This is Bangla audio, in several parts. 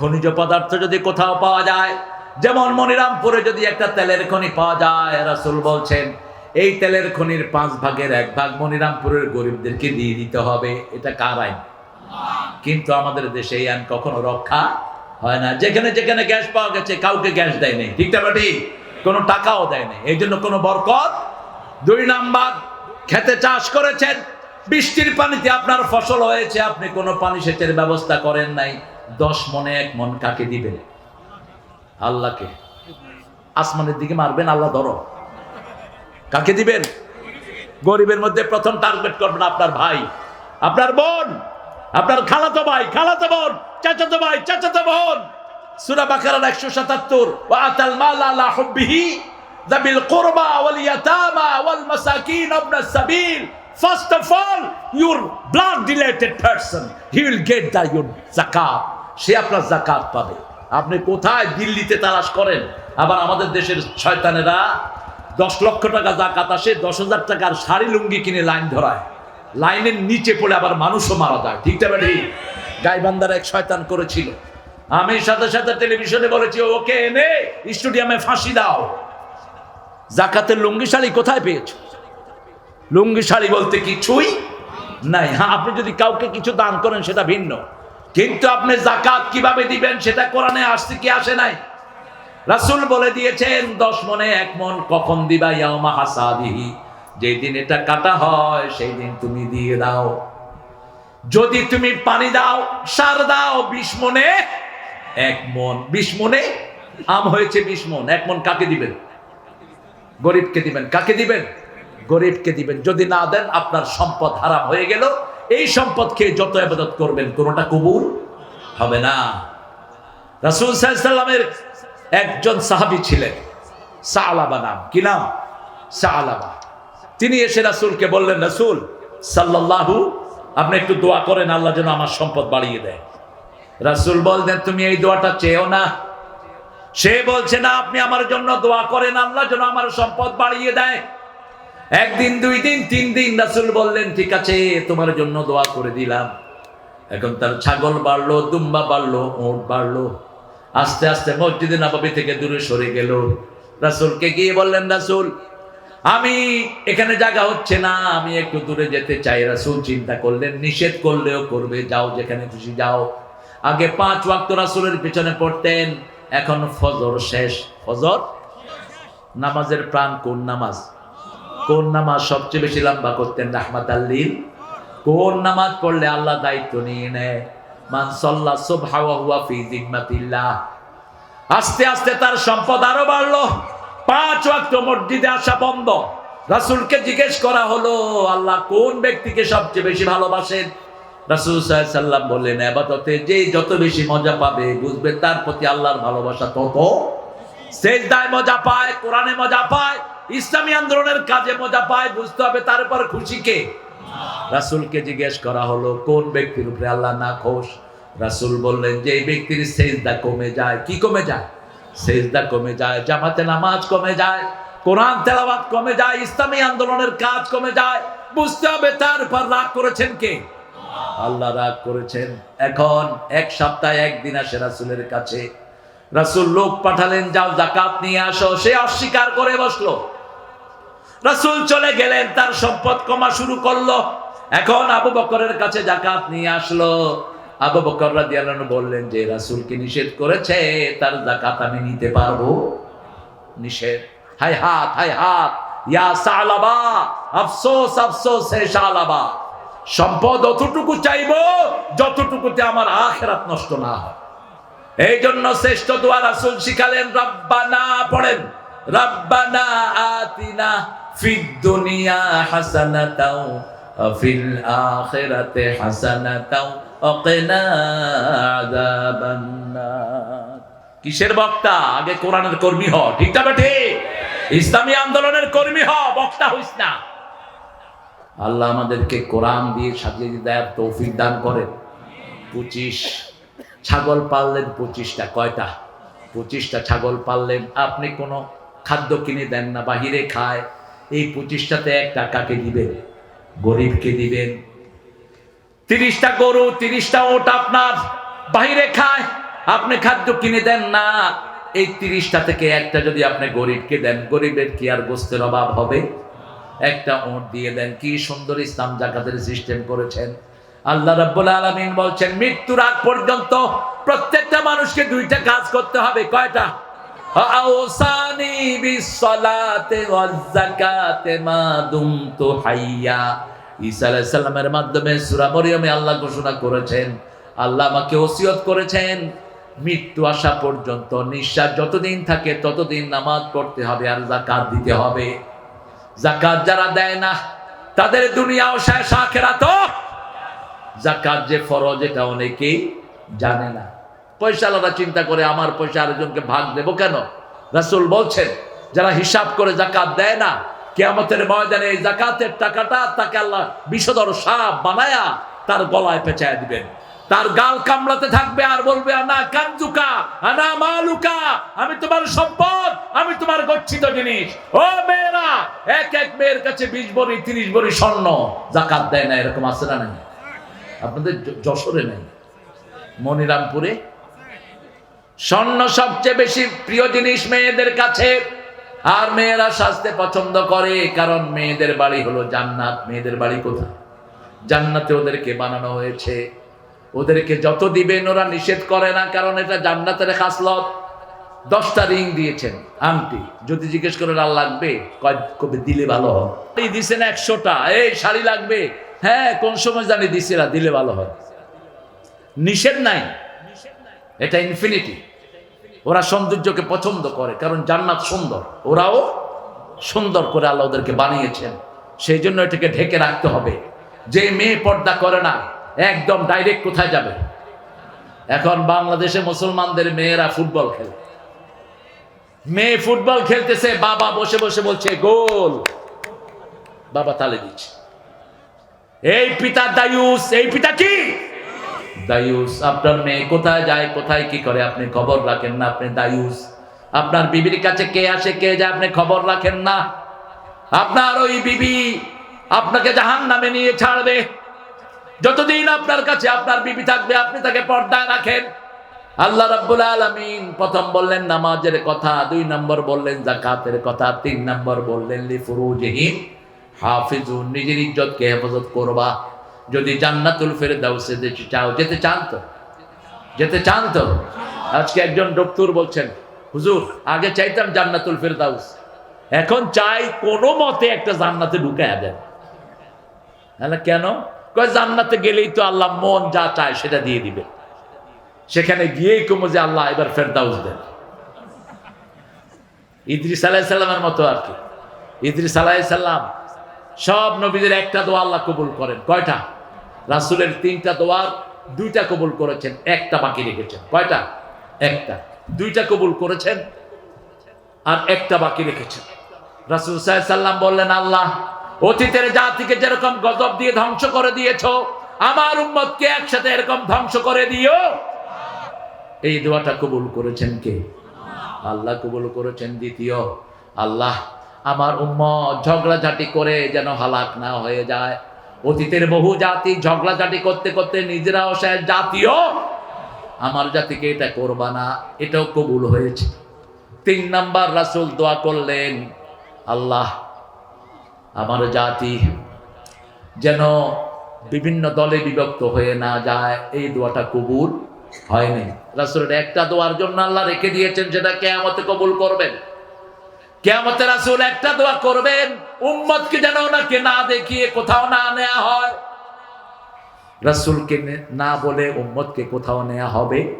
খনিজ পদার্থ যদি কোথাও পাওয়া যায়, যেমন মনিরামপুরে যদি একটা তেলের খনি পাওয়া যায়, রাসুল বলছেন, এই তেলের খনির পাঁচ ভাগের এক ভাগ মনিরামপুরের গরিবদেরকে দিয়ে দিতে হবে। এটা কার আইন? কিন্তু আমাদের দেশে এই আইন কখনো রক্ষা হয় না। যেখানে যেখানে গ্যাস পাওয়া গেছে, কাউকে গ্যাস দেয় নেই। ঠিক না, ঠিক? কোনো টাকাও দেয় নেই। এই জন্য কোনো বরকত? দুই নাম্বার, খেতে চাষ করেছেন, বৃষ্টির পানিতে আপনার ফসল হয়েছে, আপনি কোনো পানি সেচের ব্যবস্থা করেন নাই। দশ মনে এক মন কাকে দিবেন আল্লাহকে। আসমানের দিকে মারবেন আল্লাহ ধরো। কাকে দিবেন? গরিবের মধ্যে প্রথম টার্গেট করবেন আপনার ভাই আপনার বোন আপনার খালাতো ভাই খালাতো বোন চাচাতো ভাই চাচাতো বোন। সূরা 177 ওয়া আতাল মাল আলা হুব্বিহি যাবিল কুরবা ওয়াল ইয়াতামা ওয়াল মাসাকিন সাবিল। First of all, your blood-related person, he. সে আপনার জাকাত পাবে। আপনি কোথায় দিল্লিতে তালাশ করেন? আবার আমাদের দেশের শয়তানেরা দশ লক্ষ টাকা জাকাত আসে, দশ হাজার টাকার শাড়ি লুঙ্গি কিনে লাইন ধরায়। লাইনের নিচে পড়ে আবার মানুষও মারা যায়। ঠিক না ঠিক এক শয়তান করেছিল। আমি সাথে সাথে টেলিভিশনে বলেছি, ওকে এনে স্টুডিয়ামে ফাঁসি দাও। জাকাতের লুঙ্গি শাড়ি কোথায় পেয়েছ? লুঙ্গি শাড়ি বলতে কিছুই নাই। হ্যাঁ আপনি যদি কাউকে কিছু দান করেন, সেটা ভিন্ন। কিন্তু আপনি জাকাত কীভাবে দিবেন সেটা কোরআনে আসছে কি আসে নাই? রাসূল বলে দিয়েছেন, দশ মনে এক মন কখন দিবা ইয়াউমা হাসাদিহি? যেই দিন এটা কাটা হয়, সেই দিন তুমি দিয়ে দাও। যদি তুমি পানি দাও, সার দাও, বিশ মনে এক মন। বিশ মনে আম হয়েছে বিশ মন। এক মন কাকে দিবেন? গরিবকে দিবেন। কাকে দিবেন? গরিবকে দিবেন। যদি না দেন, আপনার সম্পদ হারাম হয়ে গেল। এই সম্পদ খেয়ে যত আবাদত করবেন, কোনোটা কবুল হবে না। রাসুল সাল্লামের একজন সাহাবি ছিলেন, সালাবা নাম। কি নাম? সালাবা। তিনি এসে রাসুলকে বললেন, রাসুল, সাল্লাল্লাহু, আপনি একটু দোয়া করেন, আল্লাহ যেন আমার সম্পদ বাড়িয়ে দেয়। রাসুল বললেন, তুমি এই দোয়াটা চেয়েও না। সে বলছে, না, আপনি আমার জন্য দোয়া করেন, আল্লাহ যেন আমার সম্পদ বাড়িয়ে দেয়। একদিন, দুই দিন, তিন দিন রাসুল বললেন, ঠিক আছে, তোমার জন্য দোয়া করে দিলাম। এখন তার ছাগল বাড়লো, দুম্বা বাড়লো, ওট বাড়লো। আস্তে আস্তে মসজিদে নবাবী থেকে দূরে সরে গেল। রাসুলকে গিয়ে বললেন, রাসুল, আমি এখানে জায়গা হচ্ছে না, আমি একটু দূরে যেতে চাই। রাসুল চিন্তা করলেন, নিষেধ করলেও করবে, যাও যেখানে খুশি যাও। আগে পাঁচ ওয়াক্ত রাসুলের পেছনে পড়তেন, এখন ফজর শেষ। ফজর? নামাজের প্রাণ কোন নামাজ? কোন নামাজ সবচেয়ে বেশি লম্বা করতেন? রাহমাত আল্লিল কোন নামাজ পড়লে আল্লাহ দায়িত্ব নিয়ে নেয়? মান সাল্লা সুবহা হুয়া ফি জিম্মাতিল্লাহ। আস্তে আস্তে তার সম্পদ আরও বাড়লো। পাঁচ ওয়াক্ত মসজিদে আসা বন্ধ। রাসূলকে জিজ্ঞেস করা হলো, আল্লাহ কোন ব্যক্তিকে সবচেয়ে বেশি ভালোবাসেন? রাসূল সাল্লাম বললেন আবাদতে যে যত বেশি মজা পাবে বুঝবে তার প্রতি আল্লাহর ভালোবাসা তত সেজদায় মজা পায়, কোরআনে মজা পায়। ইসলামী আন্দোলনের কাজে মজা পায়, বুঝতে হবে তার উপর খুশি কে? রাসূলকে জিজ্ঞেস করা হলো, কোন ব্যক্তির উপরে আল্লাহ না খোশ রাসূল বললেন যে, এই ব্যক্তির সেজদা কমে যায়। কি কমে যায়? সেজদা কমে যায়, জামাতে নামাজ কমে যায়, কোরআন তেলাওয়াত কমে যায়, ইসলামী আন্দোলনের কাজ কমে যায়। বুঝতে হবে তার উপর রাগ করেছেন কে? আল্লাহ রাগ করেছেন। এখন এক সপ্তাহে একদিন আসে রাসুলের কাছে। রাসূল লোক পাঠালেন, যাও জাকাত নিয়ে আসো। সে অস্বীকার করে বসল। রাসূল চলে গেলেন, তার সম্পদ কমা শুরু করল। এখন আবু বকরের কাছে জাকাত নিয়ে আসলো। আবু বকর রাদিয়াল্লাহু বললেন, যে রাসূলকে নিষেধ করেছে, তার জাকাত আমি নিতে পারব? নিষেধ। হাই হাত হাই হাত, ইয়া সালাবা, আফসোস আফসোস, হে সালাবা, সম্পদ অতটুকু চাইব, যতটুকুতে আমার আখেরাত নষ্ট না হয়। এই জন্য শ্রেষ্ঠ দোয়া রাসূল শিখালেন, রব্বানা, পড়েন, রব্বানা আতিনা ফিদ দুনিয়া হাসানাতাও, ফিল আখিরাতে হাসানাতাও নার কিসের বক্তা? আগে কোরআনের কর্মী হ, ঠিক না বেঠে? ইসলামী আন্দোলনের কর্মী হ, বক্তা হইস না। আল্লাহ আমাদেরকে কোরআন দিয়ে সাজিয়ে দেয় তৌফিক দান করে। পঁচিশ ছাগল পাললেন পঁচিশটা, কয়টা? পঁচিশটা ছাগল পাললেন। আপনি কোনো খাদ্য কিনে দেন না, বাহিরে খায়। এই পঁচিশটাতে এক টাকাকে দিবেন, গরিবকে দিবেন। তিরিশটা গরু, তিরিশটা ওট আপনার বাহিরে খায়, আপনি খাদ্য কিনে দেন না। এই তিরিশটা থেকে একটা যদি আপনি গরিবকে দেন, গরিবের কি আর গোস্তের অভাব হবে? একটা ওট দিয়ে দেন, কি সুন্দর ইসলাম জাকাতের সিস্টেম করেছেন। আল্লাহ রাব্বুল আলামিন বলছেন, মৃত্যুর আগ পর্যন্ত প্রত্যেকটা মানুষকে দুইটা কাজ করতে হবে, কয়টা? আওসানি মাধ্যমে সূরা মরিয়মে আল্লাহ ঘোষণা করেছেন, আল্লাহ আমাকে ওসিয়ত করেছেন, মৃত্যু আসা পর্যন্ত নিঃশ্বাস যতদিন থাকে ততদিন নামাজ পড়তে হবে আর জাকাত দিতে হবে। জাকাত যারা দেয় না, তাদের দুনিয়াও শেষ আখেরাত জাকাত যে ফরজ, এটা অনেকেই জানে না। পয়সাওয়ালারা চিন্তা করে আমার পয়সা আরেকজনকে ভাগ দেব কেন? রাসূল বলছেন, যারা হিসাব করে জাকাত দেয় না, কেয়ামতের ময়দানে এই জাকাতের টাকাটা তাকে আল্লাহ বিষধর সাপ বানায়া তার গলায় পেঁচায় দিবেন। তার গাল কামড়াতে থাকবে আর বলবে, আনা কাঞ্জুকা আনা মালুকা, আমি তোমার সম্পদ, আমি তোমার গচ্ছিত জিনিস। ও মেয়েরা, এক এক মেয়ের কাছে বিশ বড়ি, তিরিশ বড়ি স্বর্ণ জাকাত দেয় না, এরকম আছে না নাই? আপনাদের যশোরে নেই? মনিরামপুরে? স্বর্ণ সবচেয়ে বেশি প্রিয় জিনিস মেয়েদের কাছে। আর মেয়েরা সাজতে পছন্দ করে, কারণ মেয়েদের বাড়ি হলো জান্নাত। মেয়েদের বাড়ি কোথায়? জান্নাতে ওদেরকে বানানো হয়েছে। ওদেরকে যত দিবেন, ওরা নিষেধ করে না, কারণ এটা জান্নাতের খাসলত। দশটা রিং দিয়েছেন, আংটি। যদি জিজ্ঞেস করে আর লাগবে? কবে দিলে ভালো হয়? দিছেন একশোটা। এই শাড়ি লাগবে। হ্যাঁ কোন সময় জানি দিছে দিলে ভালো হয়। নিষেধ নাই। এটা ইনফিনিটি ওরা সৌন্দর্যকে পছন্দ করে, কারণ জান্নাত সুন্দর। ওরাও সুন্দর করে আল্লাহ ওদেরকে বানিয়েছেন। সেই জন্য এটাকে ঢেকে রাখতে হবে। যে মেয়ে পর্দা করে না, একদম ডাইরেক্ট কোথায় যাবে? এখন বাংলাদেশে মুসলমানদের মেয়েরা ফুটবল খেলে। মেয়ে ফুটবল খেলতেছে, বাবা বসে বসে বলছে, গোল। বাবা তালে দিচ্ছে। এই পিতা দায়ুস, এই পিতা কি? দায়ুস, আপনার মেয়ে কোথায় যায়, কোথায় কি করে, আপনি খবর রাখেন না, আপনি দায়ুস। আপনার বিবির কাছে কে আসে, কে যায়, আপনি খবর রাখেন না। আপনার ওই বিবি আপনাকে জাহান নামে নিয়ে ছাড়বে। যতদিন আপনার কাছে আপনার বিবি থাকবে, আপনি তাকে পর্দায় রাখেন। আল্লাহ রাব্বুল আলামিন প্রথম বললেন, নামাজের কথা। দুই নম্বর বললেন জাকাতের কথা। তিন নম্বর বললেন, লি ফুরুজিহিম, হাফিজুন, নিজের ইজ্জতকে হেফাজত করবা। যদি জান্নাতুল ফেরদাউসে যেতে চাও, যেতে চান তো? যেতে চান তো? আজকে একজন ডক্টর বলছেন, হুজুর, আগে চাইতাম জান্নাতুল ফেরদাউস, এখন চাই কোনো মতে একটা জান্নাতে ঢুকায়া দেন। তাহলে কেন? কয়, জান্নাতে গেলেই তো আল্লাহ মন যা চায় সেটা দিয়ে দিবে। সেখানে গিয়েই কমো যে আল্লাহ এবার ফেরদাউস দেন। ইদ্রিস আলাহ সাল্লামের মতো আর কি। ইদ্রিস আলাহ সাল্লাম সব নবীদের একটা দোয়া আল্লাহ কবুল করেন। কয়টা? রাসূলের তিনটা দোয়ার দুইটা কবুল করেছেন, একটা বাকি রেখেছেন। কয়টা? একটা। দুইটা কবুল করেছেন আর একটা বাকি রেখেছেন। রাসূল সাল্লাম বললেন, আল্লাহ, অতীতের জাতিকে যেরকম গজব দিয়ে ধ্বংস করে দিয়েছ, আমার উম্মতকে একসাথে এরকম ধ্বংস করে দিও। এই দোয়াটা কবুল করেছেন কে? আল্লাহ কবুল করেছেন দ্বিতীয়। আল্লাহ, আমার উম্মত ঝগড়াঝাটি করে যেন হালাক না হয়ে যায়। অতীতের বহু জাতি ঝগড়াঝাটি করতে করতে নিজেরাও সে জাতীয়। আমার জাতিকে এটা করবা না, এটাও কবুল হয়েছে। তিন নাম্বার রাসূল দোয়া করলেন, আল্লাহ আমার জাতি যেন বিভিন্ন দলে বিভক্ত হয়ে না যায়, এই দোয়াটা কবুল হয়নি। রাসূলের একটা দোয়ার জন্য আল্লাহ রেখে দিয়েছেন, সেটা কেয়ামতে কবুল করবেন। কেয়ামতে রাসূল একটা দোয়া করবেন, উম্মতকে যেন ওনাকে না দেখিয়ে কোথাও না নেওয়া হয়। রাসূলকে নে- না বলে উম্মতকে কোথাও নেওয়া হবে?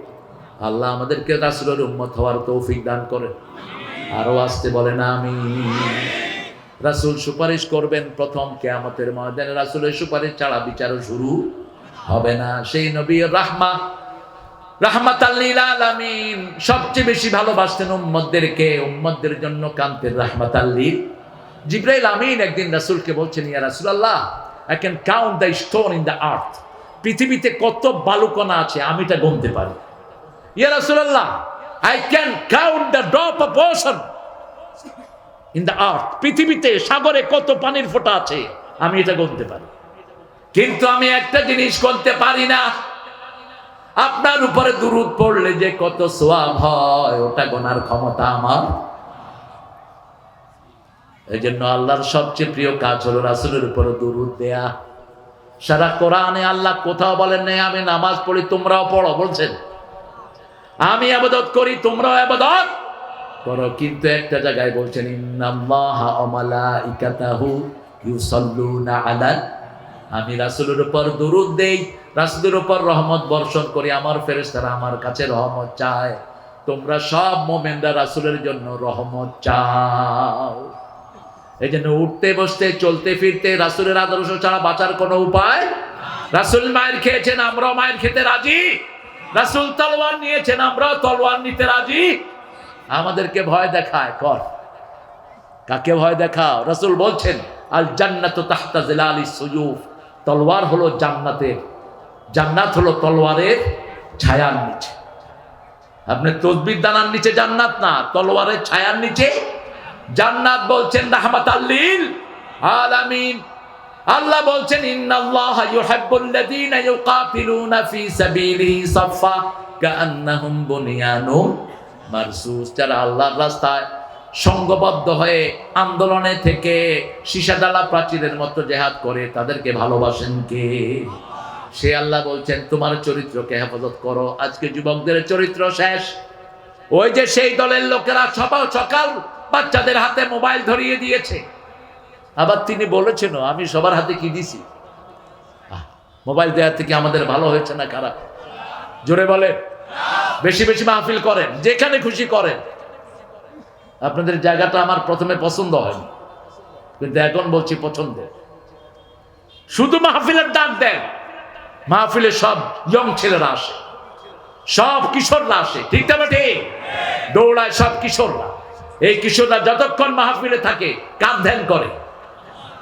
আল্লাহ আমাদেরকে রাসুলের উম্মত হওয়ার তৌফিক দান করেন। আরও আসতে বলেন আমি রাসূল সুপারিশ করবেন, প্রথম কেয়ামতের ময়দানে রাসূলের সুপারিশ ছাড়া বিচারও শুরু হবে না। সেই নবী রাহমা আলামিন সবচেয়ে বেশি ভালোবাসতেন উম্মতদেরকে। উম্মতদের জন্য কান্তের রাহমাতাল্লিল জিব্রাইল আমিন একদিন রাসূলকে বলছেন, ইয়া রাসূলুল্লাহ I can count the stone in the earth পৃথিবীতে কত বালুকণা আছে, আমি এটা গুনতে পারি। ইয়া রাসূলুল্লাহ I can count the drop of ocean in the earth পৃথিবীতে সাগরে কত পানির ফোঁটা আছে, আমি এটা গুনতে পারি। কিন্তু আমি একটা জিনিস করতে পারি না। আপনার উপরে দুরুদ পড়লে যে কত সোয়াব হয়, ওটা গোনার ক্ষমতা আমার। এই জন্য আল্লাহর সবচেয়ে প্রিয় কাজ হলো রাসুলের উপরে দুরুদ দেয়া। সারা কোরআনে আল্লাহ কোথাও বলেন নাই, আমি নামাজ পড়ি, তোমরাও পড়ো, বলছেন। আমি আবাদত করি, তোমরাও আবাদত করো। কিন্তু একটা জায়গায় বলছেন আমি রাসুলের উপর দরুদ দেই। রাসূলের উপর রহমত বর্ষণ করি, আমার ফেরেশতারা আমার কাছে রহমত চায়। তোমরা সব মোমেনরা রাসূলের জন্য রহমত চাও। এই জন্য উঠতে, বসতে, চলতে, ফিরতে রাসূলের আদর্শ ছাড়া বাঁচার কোনো উপায়? রাসূল মায়ের খেয়েছেন, আমরাও মায়ের খেতে রাজি। রাসূল তলোয়ার নিয়েছেন, আমরাও তলোয়ার নিতে রাজি। আমাদেরকে ভয় দেখায়, কর। কাকে ভয় দেখাও? রাসূল বলছেন আল জান্নাত তাহতা জিলালি সুয়ুফ। তলোয়ার হলো জান্নাতের জান্নাত হলো তলোয়ারের ছায়ার নিচে। আপনি তসবির দানার নিচে জান্নাত না, তলোয়ারের ছায়ার নিচে। জান্নাত বলছেন রাহমাত আল্লিল আলামিন। আল্লাহ বলছেন, ইন্নাল্লাহ ইউহিব্বুল্লাযীনা ইউকাতিলুনা ফি সাবিলিহি সাফফা কাআন্নাহুম বুনিয়ানুম মারসুস। যারা আল্লাহর রাস্তায় সংঘবদ্ধ হয়ে আন্দোলনে থেকে সীসাডালা প্রাচীরের মতো জেহাদ করে, তাদেরকে ভালোবাসেন কে? সে আল্লাহ বলছেন, তোমার চরিত্রকে হেফাজত করো। আজকে যুবকদের চরিত্র শেষ। ওই যে সেই দলের লোকেরা সকাল সকাল বাচ্চাদের হাতে মোবাইল ধরিয়ে দিয়েছে। আবার তিনি বলেছেন, আমি সবার হাতে কি দিছি? মোবাইল দেওয়ার থেকে আমাদের ভালো হয়েছে না খারাপ? জোরে বলে বেশি বেশি মাহফিল করেন, যেখানে খুশি করেন। আপনাদের জায়গাটা আমার প্রথমে পছন্দ হয়নি। কিন্তু এখন বলছি পছন্দ শুধু মাহফিলের ডাক দেন। মাহফিলে সব ইয়ং ছেলেরা আসে। সব কিশোররা আসে। ঠিক না ঠিক দৌড়ায় সব কিশোররা। এই কিশোররা যতক্ষণ মাহফিলে থাকে কার ধ্যান করে।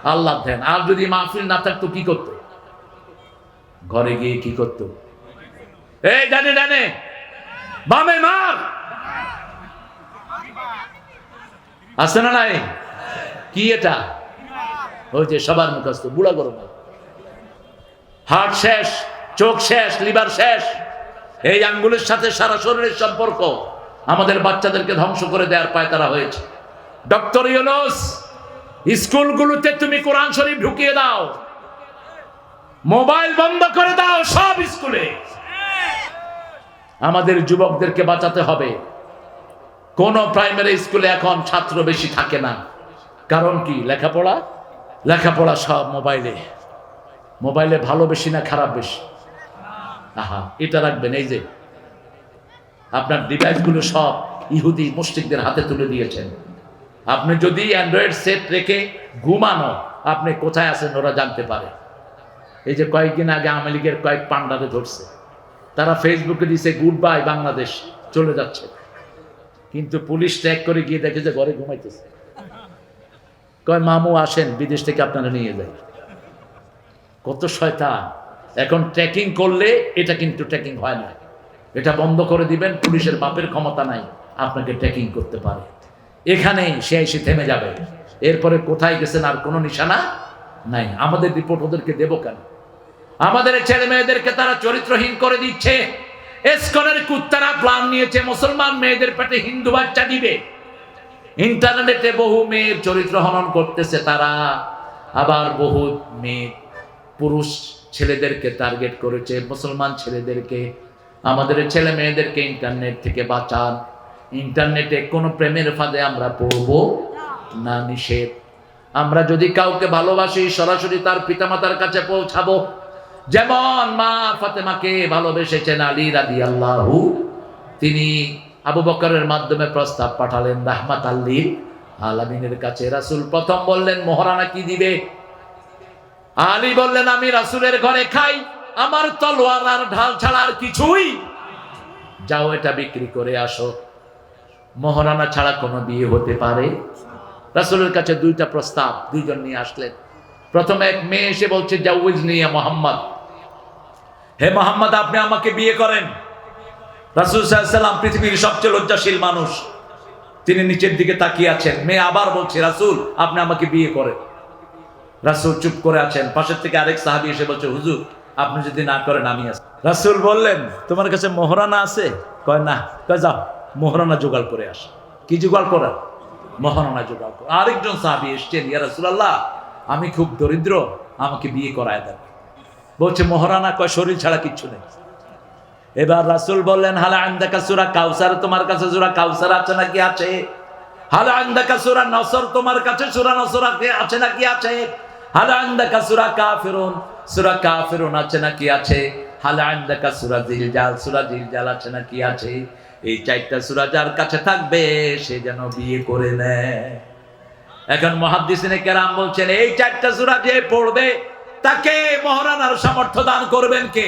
আল্লাহ ধ্যান আর যদি মাহফিল না থাকতো, কি করতো? ঘরে গিয়ে কি করতো? এই, ডানে ডানে। বামে মার। আছে না নাই? কি এটা? ওই যে সবার মুখস্থ, বুড়া গরম হার্ট শেষ, চোখ শেষ, লিভার শেষ। এই আঙ্গুলের সাথে সারা শরীরের সম্পর্ক আমাদের বাচ্চাদেরকে ধ্বংস করে দেওয়ার পায় তারা হয়েছে। ডক্টর ইউনুস, স্কুলগুলোতে তুমি কোরআন শরীফ ঢুকিয়ে দাও। মোবাইল বন্ধ করে দাও সব স্কুলে। আমাদের যুবকদেরকে বাঁচাতে হবে। কোন প্রাইমারি স্কুলে এখন ছাত্র বেশি থাকে না। কারণ কি? লেখাপড়া? লেখাপড়া সব মোবাইলে। মোবাইলে ভালো বেশি না খারাপ বেশি? আহা, এটা রাখবেন, এই যে। আপনার ডিভাইসগুলো সব ইহুদি মুসলিকদের হাতে তুলে দিয়েছেন। আপনি যদি অ্যান্ড্রয়েড সেট রেখে ঘুমানো, আপনি কোথায় আছেন ওরা জানতে পারে। এই যে কয়েকদিন আগে আওয়ামী লীগের কয়েক পান্ডারে ধরছে। তারা ফেসবুকে দিছে গুড বাই বাংলাদেশ চলে যাচ্ছে। কিন্তু পুলিশ ট্র্যাক করে গিয়ে দেখে যে ঘরে ঘুমাইতেছে। কয়, মামু, আসেন, বিদেশ থেকে আপনারা নিয়ে যায় কত শয়তান। এখন ট্র্যাকিং করলে এটা কিন্তু ট্র্যাকিং হয় না। এটা বন্ধ করে দিবেন, পুলিশের বাপের ক্ষমতা নাই, আপনাকে ট্র্যাকিং করতে পারে। এখানেই সে এসে থেমে যাবে। এরপরে কোথায় গেছেন আর কোনো নিশানা নাই। আমাদের রিপোর্ট ওদেরকে দেবো কেন? আমাদের ছেলে মেয়েদেরকে তারা চরিত্রহীন করে দিচ্ছে। এসকনের কুত্তারা প্ল্যান নিয়েছে, মুসলমান মেয়েদের পেটে হিন্দু বাচ্চা দিবে। ইন্টারনেটে বহু মেয়ের চরিত্র হনন করতেছে তারা। আবার বহু মেয়ে পুরুষ ছেলেদেরকে টার্গেট করেছে, মুসলমান ছেলেদেরকে, আমাদের ছেলে মেয়েদেরকে ইন্টারনেট থেকে বাঁচান। ইন্টারনেটে কোনো প্রেমের ফাঁদে আমরা পড়ব না নিষেধ। আমরা যদি কাউকে ভালোবাসি, সরাসরি তার পিতামাতার কাছে পৌঁছাবো। যেমন মা ফাতেমাকে ভালোবেসেছেন আলী রাদি আল্লাহু তিনি আবু বকরের মাধ্যমে প্রস্তাব পাঠালেন রাহমাত আল্লীর আলামিনের কাছে রাসূল প্রথম বললেন, মোহরানা কি দিবে? আলী বললেন, আমি রাসূলের ঘরে খাই, আমার তলোয়ার আর ঢাল ছাড়া আর কিছুই যাও এটা বিক্রি করে আসো। মোহরানা ছাড়া কোনো বিয়ে হতে পারে? রাসূলের কাছে দুইটা প্রস্তাব দুইজন নিয়ে আসলেন। প্রথমে এক মেয়ে এসে বলছে জাউজ নিয়ে মোহাম্মদ। হে মোহাম্মদ, আপনি আমাকে বিয়ে করেন। রাসুল সাল্লাম পৃথিবীর সবচেয়ে লজ্জাশীল মানুষ। তিনি নিচের দিকে তাকিয়ে আছেন। মেয়ে আবার বলছে, রাসুল, আপনি আমাকে বিয়ে করেন। রাসুল চুপ করে আছেন। পাশের থেকে আরেক সাহাবি এসে বলছে, হুজুর, আপনি যদি না করেন, আমি আছি। রাসুল বললেন, তোমার কাছে মোহরানা আছে? কয়, না। কয়, যাও, মোহরানা জোগাড় করে আস। কি জোগাড় করার মোহরানা জোগাড় কর। আরেকজন সাহাবি এসছেন, ইয়া রাসূলুল্লাহ, আমি খুব দরিদ্র, আমাকে বিয়ে করায় দেন। বলছে, মোহরানা কয়, শরীর ছাড়া কিচ্ছু নেই। এবার রাসূল বললেন, হালা আন্দাকা সূরা কাউসার, তোমার কাছে সূরা কাউসার আছে নাকি আছে? হালা আন্দাকা সূরা নসর, তোমার কাছে সুরা নসর আছে- আছে নাকি আছে? হালা আন্দাকা সূরা কাফিরুন? সূরা কাফিরুন আছে নাকি আছে? হালা আন্দাকা জিলজাল? সূরা নাকি আছে? এই চারটা সূরা যার কাছে থাকবে, সে যেন বিয়ে করে নেয়। এখন মহাদ্দিসিনে কেরাম বলছেন, এই চারটা সূরা যে পড়বে, তাকে মহারানার সামর্থ্য দান করবেন কে?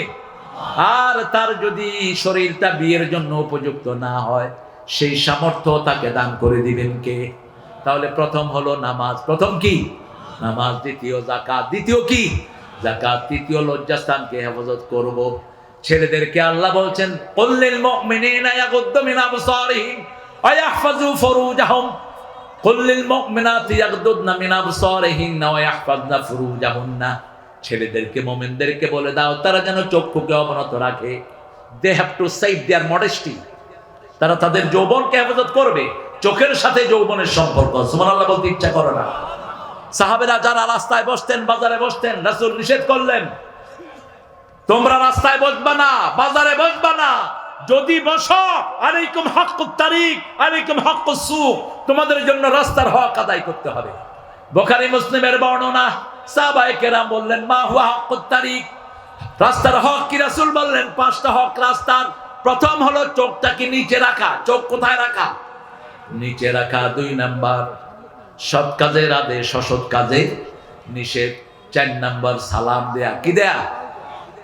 আর তার যদি শরীরটা বিয়ের জন্য উপযুক্ত না হয়, সেই সামর্থ্য তাকে দান করে দিবেন কে? তাহলে প্রথম হলো নামাজ। প্রথম কি? নামাজ দ্বিতীয় জাকাত দ্বিতীয় কি? জাকাত তৃতীয় লজ্জাস্থানকে হেফাজত করব। ছেলেদেরকে আল্লাহ বলছেন কল্লিল মুমিনিনা ইয়াগুদ্দু মিন আবসারিহিম ওয়া ইয়াহফাজু ফুরুজাহুম। কল্লিল মুমিনাতি ইয়াগদুদনা মিন আবসারিহিন্না ওয়া ইয়াহফাজনা ফুরুজাহুন্না। ছেলেদেরকে, মোমেনদেরকে বলে দাও, তারা যেন চক্ষুকে অবনত রাখে। They have to save their modesty তারা তাদের যৌবনকে হেফাজত করবে। চোখের সাথে যৌবনের সম্পর্ক। সুবহানাল্লাহ বলতে ইচ্ছা করে না। সাহাবেরা যারা রাস্তায় বসতেন, বাজারে বসতেন, রাসূল নিষেধ করলেন, তোমরা রাস্তায় বসবা না, বাজারে বসবা না। যদি বসো, আলাইকুম হাক্কুত তারিক আলাইকুম হাক্কুস সুক তোমাদের জন্য রাস্তার হক আদায় করতে হবে। বোখারি মুসলিমের বর্ণনা, সাহাবায়ে কেরাম বললেন, মা হুয়া হাক্কুত তারিখ? রাস্তার হক কি রাসূল বললেন? পাঁচটা হক রাস্তার। প্রথম হলো চোখটাকে নিচে রাখা। চোখ কোথায় রাখা? নিচে রাখা, দুই নাম্বার। সৎ কাজের আদেশ অসৎ কাজে নিষেধ। চার নাম্বার সালাম দেয়া কি দেয়া?